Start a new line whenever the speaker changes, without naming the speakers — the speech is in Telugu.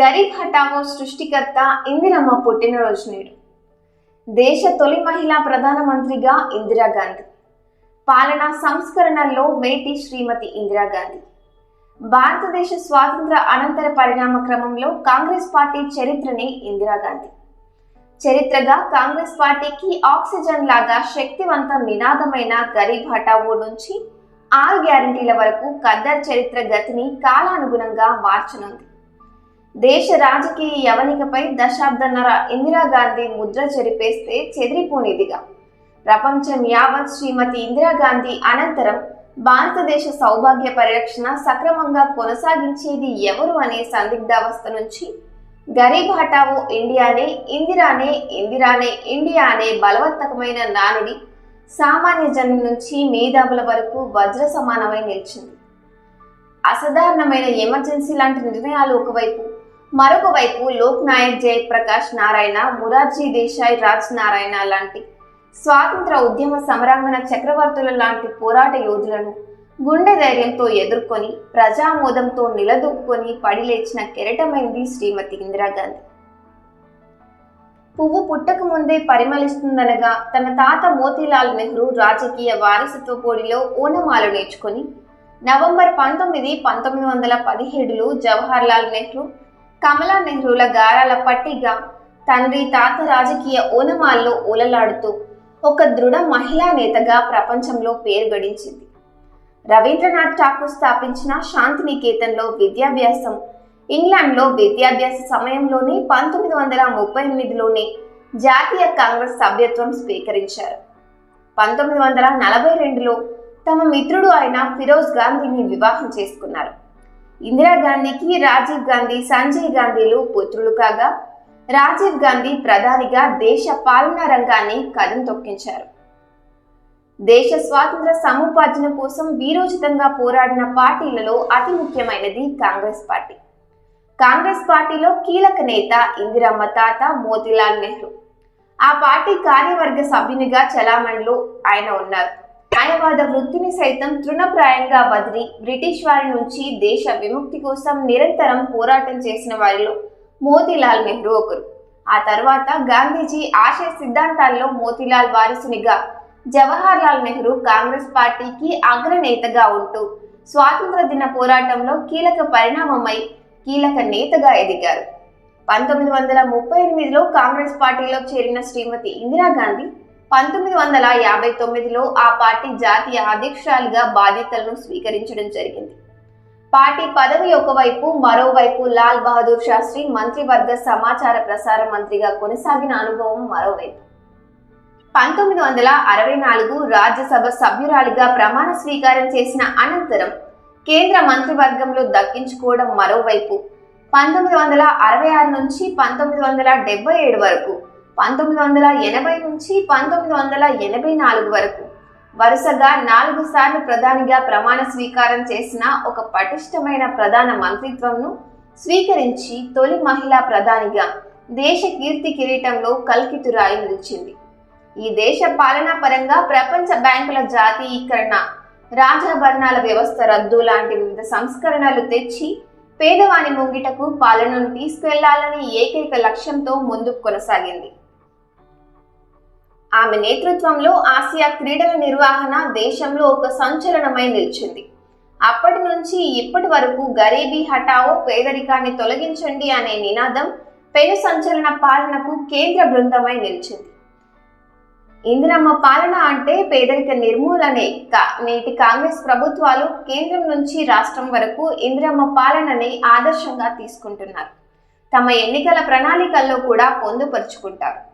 గరీబ్ హఠావో సృష్టికర్త ఇందిరమ్మ పుట్టినరోజు నేడు దేశ తొలి మహిళా ప్రధానమంత్రిగా ఇందిరాగాంధీ. పాలనా సంస్కరణల్లో మేటి శ్రీమతి ఇందిరాగాంధీ. భారతదేశ స్వాతంత్ర అనంతర పరిణామ క్రమంలో కాంగ్రెస్ పార్టీ చరిత్రనే ఇందిరాగాంధీ. చరిత్రగా కాంగ్రెస్ పార్టీకి ఆక్సిజన్ లాగా శక్తివంత నినాదమైన గరీబ్ హఠావో నుంచి ఆరు గ్యారంటీల వరకు ఖద్దర్ చరిత్ర గతిని కాలానుగుణంగా మార్చనుంది. దేశ రాజకీయ యవనికపై దశాబ్దన్నర ఇందిరాగాంధీ ముద్ర చెరిపేస్తే చెదిరిపోనిదిగా. ప్రపంచం యావత్ శ్రీమతి ఇందిరాగాంధీ అనంతరం భారతదేశ సౌభాగ్య పరిరక్షణ సక్రమంగా కొనసాగించేది ఎవరు అనే సందిగ్ధావస్థ నుంచి గరీబ్ హఠావో ఇండియానే ఇందిరానే ఇందిరానే ఇండియా అనే బలవత్తకమైన నానుడి సామాన్య జనం నుంచి మేధావుల వరకు వజ్ర సమానమై నిలిచింది. అసాధారణమైన ఎమర్జెన్సీ లాంటి నిర్ణయాలు ఒకవైపు మరొక వైపు లోక్ నాయక్ జయప్రకాష్ నారాయణ మురార్జీ దేశాయ్ రాజ్ నారాయణ లాంటి స్వాతంత్ర ఉద్యమ సమరాంగణ చక్రవర్తుల లాంటి పోరాట యోధులను గుండె ధైర్యంతో ఎదుర్కొని ప్రజామోదంతో నిలదొక్కుని పడిలేచిన కెరటమైంది శ్రీమతి ఇందిరాగాంధీ పువ్వు పుట్టక ముందే పరిమళిస్తుందనగా తన తాత మోతీలాల్ నెహ్రూ రాజకీయ వారసత్వ పోటీలో ఓనమాలు నేర్చుకొని నవంబర్ పంతొమ్మిది పంతొమ్మిది వందల పదిహేడులో జవహర్లాల్ నెహ్రూ కమలా నెహ్రూల గారాల పట్టిగా తండ్రి తాత రాజకీయ ఓనమాల్లో ఓలలాడుతూ ఒక దృఢ మహిళా నేతగా ప్రపంచంలో పేరు గడించింది. రవీంద్రనాథ్ ఠాకూర్ స్థాపించిన శాంతినికేతన్లో విద్యాభ్యాసం ఇంగ్లాండ్లో విద్యాభ్యాస సమయంలోనే పంతొమ్మిది వందల ముప్పై ఎనిమిదిలోనే జాతీయ కాంగ్రెస్ సభ్యత్వం స్వీకరించారు. పంతొమ్మిది వందల నలభై రెండులో తమ మిత్రుడు అయిన ఫిరోజ్ గాంధీని వివాహం చేసుకున్నారు. ఇందిరాగాంధీకి రాజీవ్ గాంధీ సంజయ్ గాంధీలు పుత్రులు కాగా రాజీవ్ గాంధీ ప్రధానిగా దేశ పాలనా రంగాన్ని కదం తొక్కించారు. దేశ స్వాతంత్ర సముపార్జన కోసం వీరోచితంగా పోరాడిన పార్టీలలో అతి ముఖ్యమైనది కాంగ్రెస్ పార్టీ. కాంగ్రెస్ పార్టీలో కీలక నేత ఇందిరమ్మ తాత మోతీలాల్ నెహ్రూ. ఆ పార్టీ కార్యవర్గ సభ్యునిగా చలామణిలో ఆయన ఉన్నారు. న్యాయవాద వృత్తిని సైతం తృణప్రాయంగా వదిలి బ్రిటిష్ వారి నుంచి దేశ విముక్తి కోసం నిరంతరం పోరాటం చేసిన వారిలో మోతీలాల్ నెహ్రూ ఒకరు. ఆ తర్వాత గాంధీజీ ఆశయ సిద్ధాంతాల్లో మోతీలాల్ వారసునిగా జవహర్లాల్ నెహ్రూ కాంగ్రెస్ పార్టీకి అగ్రనేతగా ఉంటూ స్వాతంత్ర దిన పోరాటంలో కీలక పరిణామమై కీలక నేతగా ఎదిగారు. పంతొమ్మిది వందల ముప్పై ఎనిమిదిలో కాంగ్రెస్ పార్టీలో చేరిన శ్రీమతి ఇందిరాగాంధీ పంతొమ్మిది వందల యాభై తొమ్మిదిలో ఆ పార్టీ జాతీయ అధ్యక్షురాలుగా బాధ్యతలను స్వీకరించడం జరిగింది. పార్టీ పదవి ఒకవైపు మరోవైపు లాల్ బహదూర్ శాస్త్రి మంత్రివర్గ సమాచార ప్రసార మంత్రిగా కొనసాగిన అనుభవం మరోవైపు. పంతొమ్మిది వందల అరవై నాలుగు రాజ్యసభ సభ్యురాలిగా ప్రమాణ స్వీకారం చేసిన అనంతరం కేంద్ర మంత్రివర్గంలో దక్కించుకోవడం మరోవైపు. పంతొమ్మిది వందల అరవై ఆరు నుంచి పంతొమ్మిది వందల డెబ్బై ఏడు వరకు పంతొమ్మిది వందల ఎనభై నుంచి పంతొమ్మిది వందల ఎనభై నాలుగు వరకు వరుసగా నాలుగు సార్లు ప్రధానిగా ప్రమాణ స్వీకారం చేసిన ఒక పటిష్టమైన ప్రధాన మంత్రిత్వంను స్వీకరించి తొలి మహిళా ప్రధానిగా దేశ కీర్తి కిరీటంలో కల్కితురాయి నిలిచింది. ఈ దేశ పాలనా పరంగా ప్రపంచ బ్యాంకుల జాతీయీకరణ రాజాభరణాల వ్యవస్థ రద్దు లాంటి వివిధ సంస్కరణలు తెచ్చి పేదవాని ముంగిటకు పాలనను తీసుకెళ్ళాలనే ఏకైక లక్ష్యంతో ముందుకు కొనసాగింది. ఆమె నేతృత్వంలో ఆసియా క్రీడల నిర్వహణ దేశంలో ఒక సంచలనమై నిలిచింది. అప్పటి నుంచి ఇప్పటి వరకు గరీబీ హఠావో పేదరికాన్ని తొలగించండి అనే నినాదం పెను సంచలన పాలనకు కేంద్ర బృందమై నిలిచింది. ఇందిరమ్మ పాలన అంటే పేదరిక నిర్మూలనే. కా- నేటి కాంగ్రెస్ ప్రభుత్వాలు కేంద్రం నుంచి రాష్ట్రం వరకు ఇందిరమ్మ పాలనని ఆదర్శంగా తీసుకుంటున్నారు. తమ ఎన్నికల ప్రణాళికల్లో కూడా పొందుపరుచుకుంటారు.